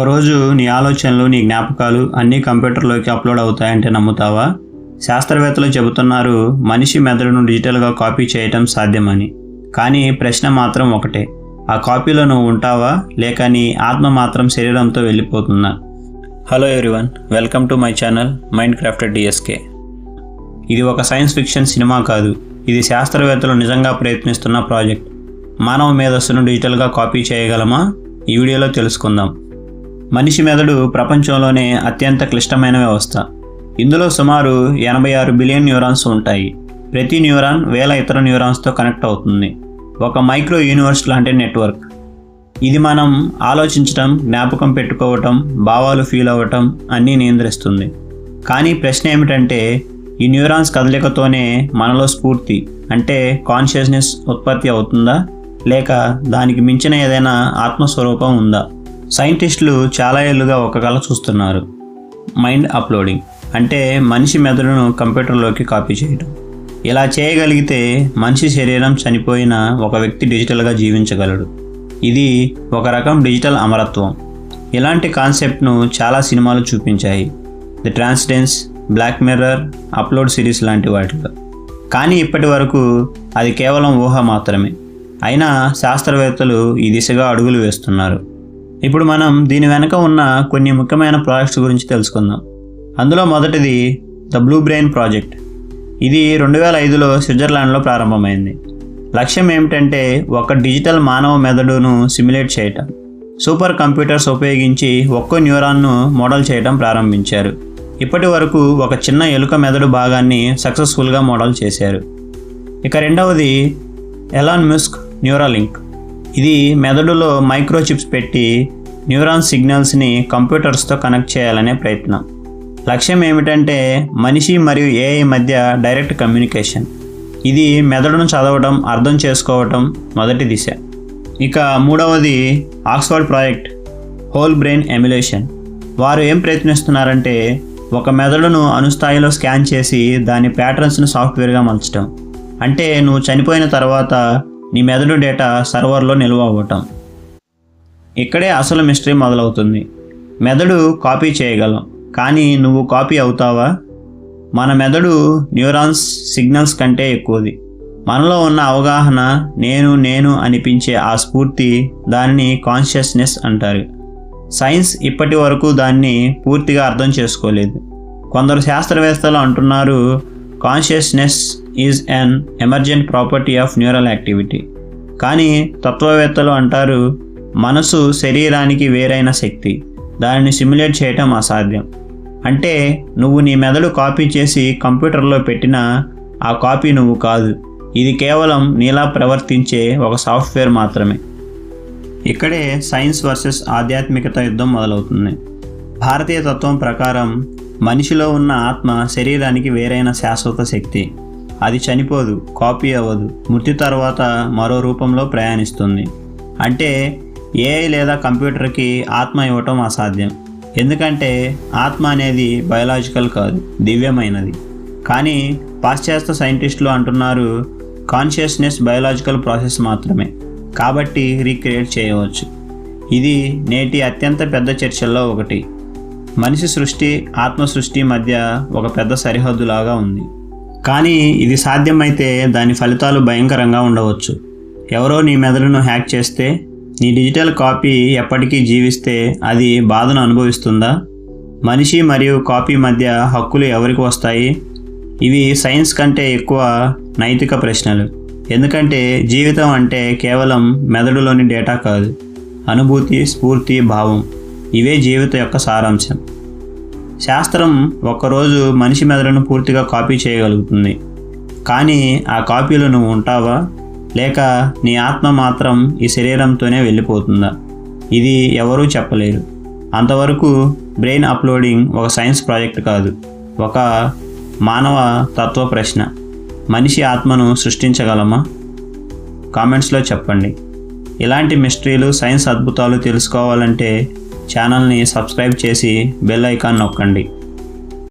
ఒకరోజు నీ ఆలోచనలు నీ జ్ఞాపకాలు అన్నీ కంప్యూటర్లోకి అప్లోడ్ అవుతాయంటే నమ్ముతావా? శాస్త్రవేత్తలు చెబుతున్నారు మనిషి మెదడును డిజిటల్గా కాపీ చేయటం సాధ్యమని. కానీ ప్రశ్న మాత్రం ఒకటే. ఆ కాపీలో నువ్వు ఉంటావా? లేక నీ ఆత్మ మాత్రం శరీరంతో వెళ్ళిపోతుందా? Hello everyone welcome to my channel Mind Crafted DSK. ఇది ఒక సైన్స్ ఫిక్షన్ సినిమా కాదు. ఇది శాస్త్రవేత్తలు నిజంగా ప్రయత్నిస్తున్న ప్రాజెక్ట్. మానవ మేధస్సును డిజిటల్గా కాపీ చేయగలమా? ఈ వీడియోలో తెలుసుకుందాం. మనిషి మెదడు ప్రపంచంలోనే అత్యంత క్లిష్టమైన వ్యవస్థ. ఇందులో సుమారు ఎనభై ఆరు బిలియన్ న్యూరాన్స్ ఉంటాయి. ప్రతి న్యూరాన్ వేల ఇతర న్యూరాన్స్తో కనెక్ట్ అవుతుంది. ఒక మైక్రో యూనివర్స్ లాంటి నెట్వర్క్. ఇది మనం ఆలోచించటం జ్ఞాపకం పెట్టుకోవటం భావాలు ఫీల్ అవ్వటం అన్నీ నియంత్రిస్తుంది. కానీ ప్రశ్న ఏమిటంటే ఈ న్యూరాన్స్ కదలికతోనే మనలో స్ఫూర్తి అంటే కాన్షియస్నెస్ ఉత్పత్తి అవుతుందా? లేక దానికి మించిన ఏదైనా ఆత్మస్వరూపం ఉందా? సైంటిస్టులు చాలా ఏళ్ళుగా ఒక కళ చూస్తున్నారు. Mind uploading. అంటే మనిషి మెదడును కంప్యూటర్లోకి కాపీ చేయడం ఇలా చేయగలిగితే మనిషి శరీరం చనిపోయిన ఒక వ్యక్తి డిజిటల్గా జీవించగలడు. ఇది ఒక రకం డిజిటల్ అమరత్వం. ఇలాంటి కాన్సెప్ట్ను చాలా సినిమాలు చూపించాయి. The Transcendence Black Mirror Upload series లాంటి వాటిలో. కానీ ఇప్పటి వరకు అది కేవలం ఊహ మాత్రమే. అయినా శాస్త్రవేత్తలు ఈ దిశగా అడుగులు వేస్తున్నారు. ఇప్పుడు మనం దీని వెనక ఉన్న కొన్ని ముఖ్యమైన ప్రాజెక్ట్స్ గురించి తెలుసుకుందాం. అందులో మొదటిది ద బ్లూ బ్రెయిన్ ప్రాజెక్ట్. ఇది రెండు వేల ఐదులో స్విట్జర్లాండ్లో ప్రారంభమైంది. లక్ష్యం ఏమిటంటే ఒక డిజిటల్ మానవ మెదడును సిమ్యులేట్ చేయటం. సూపర్ కంప్యూటర్స్ ఉపయోగించి ఒక్కో న్యూరాన్ను మోడల్ చేయడం ప్రారంభించారు. ఇప్పటి వరకు ఒక చిన్న ఎలుక మెదడు భాగాన్ని సక్సెస్ఫుల్గా మోడల్ చేశారు. ఇక రెండవది ఎలాన్ మిస్క్ న్యూరాలింక్. ఇది మెదడులో మైక్రోచిప్స్ పెట్టి న్యూరాన్ సిగ్నల్స్ని కంప్యూటర్స్తో కనెక్ట్ చేయాలనే ప్రయత్నం. లక్ష్యం ఏమిటంటే మనిషి మరియు ఏఐ మధ్య డైరెక్ట్ కమ్యూనికేషన్. ఇది మెదడును చదవడం అర్థం చేసుకోవటం మొదటి దిశ. ఇక మూడవది Oxford project whole brain emulation. వారు ఏం ప్రయత్నిస్తున్నారంటే ఒక మెదడును అనుస్థాయిలో స్కాన్ చేసి దాని ప్యాటర్న్స్ను సాఫ్ట్వేర్గా మలచడం అంటే నువ్వు చనిపోయిన తర్వాత నీ మెదడు డేటా సర్వర్లో నిల్వ అవ్వటం. ఇక్కడే అసలు మిస్టరీ మొదలవుతుంది. మెదడు కాపీ చేయగలం. కానీ నువ్వు కాపీ అవుతావా? మన మెదడు న్యూరాన్స్ సిగ్నల్స్ కంటే ఎక్కువది. మనలో ఉన్న అవగాహన నేను నేను అనిపించే ఆ స్ఫూర్తి దాన్ని కాన్షియస్నెస్ అంటారు. సైన్స్ ఇప్పటి వరకు దాన్ని పూర్తిగా అర్థం చేసుకోలేదు. కొందరు శాస్త్రవేత్తలు అంటున్నారు consciousness is an emergent property of neural activity కానీ తత్వవేత్తలు అంటారు మనసు శరీరానికి వేరైన శక్తి. దానిని సిమ్యులేట్ చేయటం అసాధ్యం. అంటే నువ్వు నీ మెదడు కాపీ చేసి కంప్యూటర్లో పెట్టినా ఆ కాపీ నువ్వు కాదు. ఇది కేవలం నీలా ప్రవర్తించే ఒక సాఫ్ట్వేర్ మాత్రమే. ఇక్కడే సైన్స్ వర్సెస్ ఆధ్యాత్మికత యుద్ధం మొదలవుతుంది. భారతీయ తత్వం ప్రకారం మనిషిలో ఉన్న ఆత్మ శరీరానికి వేరైన శాశ్వత శక్తి. అది చనిపోదు కాపీ అవ్వదు మృతి తర్వాత మరో రూపంలో ప్రయాణిస్తుంది. అంటే ఏఐ లేదా కంప్యూటర్కి ఆత్మ ఇవ్వటం అసాధ్యం. ఎందుకంటే ఆత్మ అనేది బయలాజికల్ కాదు దివ్యమైనది. కానీ పాశ్చాత్య సైంటిస్టులు అంటున్నారు కాన్షియస్నెస్ బయలాజికల్ ప్రాసెస్ మాత్రమే. కాబట్టి రీక్రియేట్ చేయవచ్చు. ఇది నేటి అత్యంత పెద్ద చర్చల్లో ఒకటి. మనిషి సృష్టి ఆత్మ సృష్టి మధ్య ఒక పెద్ద సరిహద్దులాగా ఉంది. కానీ ఇది సాధ్యమైతే దాని ఫలితాలు భయంకరంగా ఉండవచ్చు. ఎవరో నీ మెదడును హ్యాక్ చేస్తే నీ డిజిటల్ కాపీ ఎప్పటికీ జీవిస్తే అది బాధను అనుభవిస్తుందా? మనిషి మరియు కాపీ మధ్య హక్కులు ఎవరికి వస్తాయి? ఇవి సైన్స్ కంటే ఎక్కువ నైతిక ప్రశ్నలు. ఎందుకంటే జీవితం అంటే కేవలం మెదడులోని డేటా కాదు. అనుభూతి స్ఫూర్తి భావం. ఇవే జీవితం యొక్క సారాంశం. శాస్త్రం ఒక్కరోజు మనిషి మెదడును పూర్తిగా కాపీ చేయగలుగుతుంది. కానీ ఆ కాపీలు నువ్వు ఉంటావా? లేక నీ ఆత్మ మాత్రం ఈ శరీరంతోనే వెళ్ళిపోతుందా? ఇది ఎవరూ చెప్పలేరు. అంతవరకు బ్రెయిన్ అప్లోడింగ్ ఒక సైన్స్ ప్రాజెక్ట్ కాదు. ఒక మానవ తత్వ ప్రశ్న. మనిషి ఆత్మను సృష్టించగలమా? కామెంట్స్లో చెప్పండి. ఇలాంటి మిస్టరీలు సైన్స్ అద్భుతాలు తెలుసుకోవాలంటే ఛానల్ని సబ్స్క్రైబ్ చేసి బెల్ ఐకాన్ నొక్కండి.